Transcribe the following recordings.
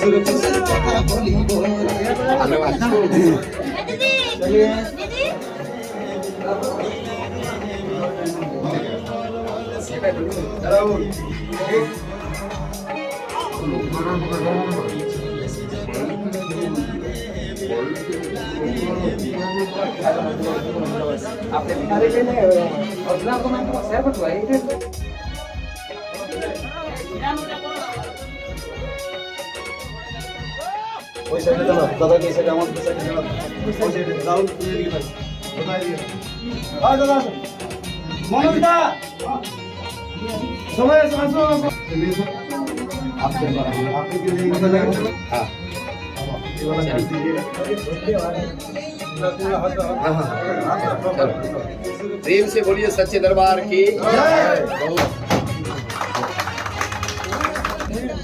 খুশুর কথা বলিব চলিয়ে ওই সাইডে চলো দাদা কি সাইডে আমার সাইডে চলো ওই সাইডে রাহুল তুমি এদিকে থাকো কোথায় এদিকে আয় দাদা আসো মনোজদা সবাই আসো আসো আসো আপনি আপনি কি এই কথা জানেন হ্যাঁ प्रेम से बोलिए सच्चे दरबार की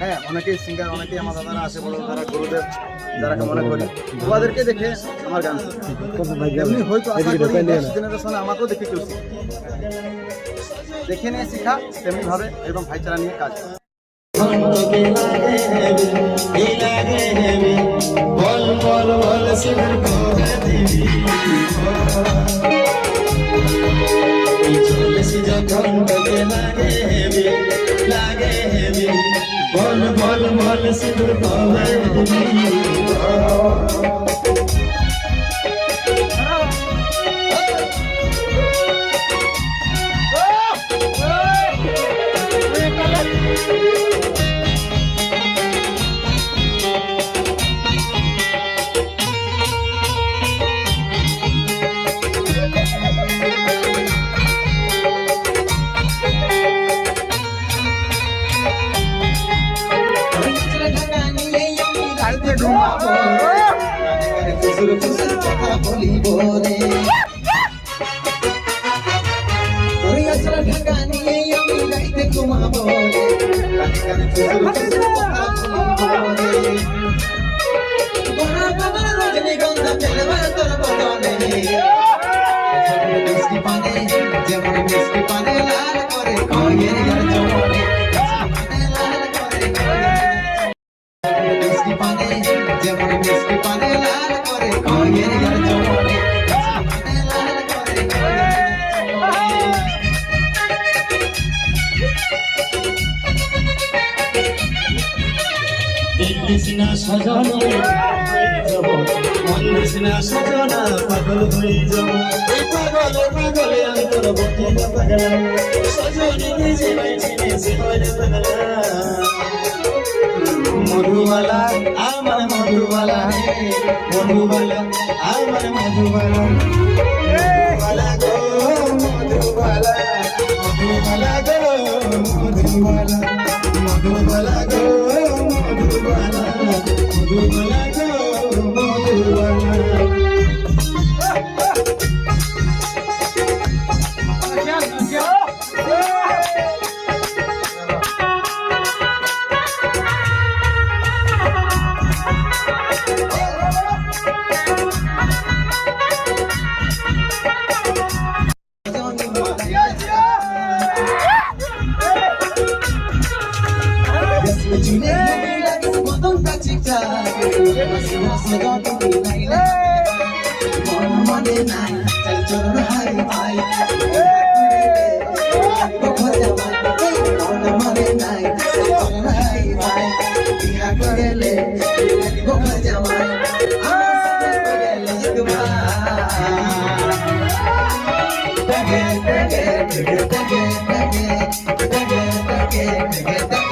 হ্যাঁ অনেকেই সিঙ্গার অনেকেই আমার দাদারা আসে বড় তারা গুরুদেব যারা মনে করি ওদেরকে দেখে আমার গান। এমনি হয়তো আশা করি জেনারেশনে আমাকেও দেখে কেউ দেখে নিয়ে শেখা তেমনি ভাবে এবং ভাইচারা নিয়ে কাজ। বল বল বল শিবের চলেছি যখন লাগে হেবি লাগে হেবি বল বল বল শিবের কবে দিবি খুশুর খুশুর কথা বলিব রে ওই আচরা ঢাকা নিয়ে আমি গাইতে ঘুমাবো রে কানে কানে খুশুর খুশুর কথা বলিব রে গোনা গোনা রজনীগন্ধা চলবে তোর বদনে মিষ্টি পানে যেমন মিষ্টি পানে লাল না সাজানো না সাজানা পাগল হয়ে যাব পাগলে পাগলে আমি তোর বকে পাগলা সজনে নিজে বাইছে হয়ে পাগলা মধুবালা আমার মধুবালা মধুবালা আমার মধুবালা মধুবালা গো মধুবালা মধুবালা গো মধুবালা মধুবালা গো মধুবালা মধুবালা গো Madhubala Again, again, again, again, again, again, again, again.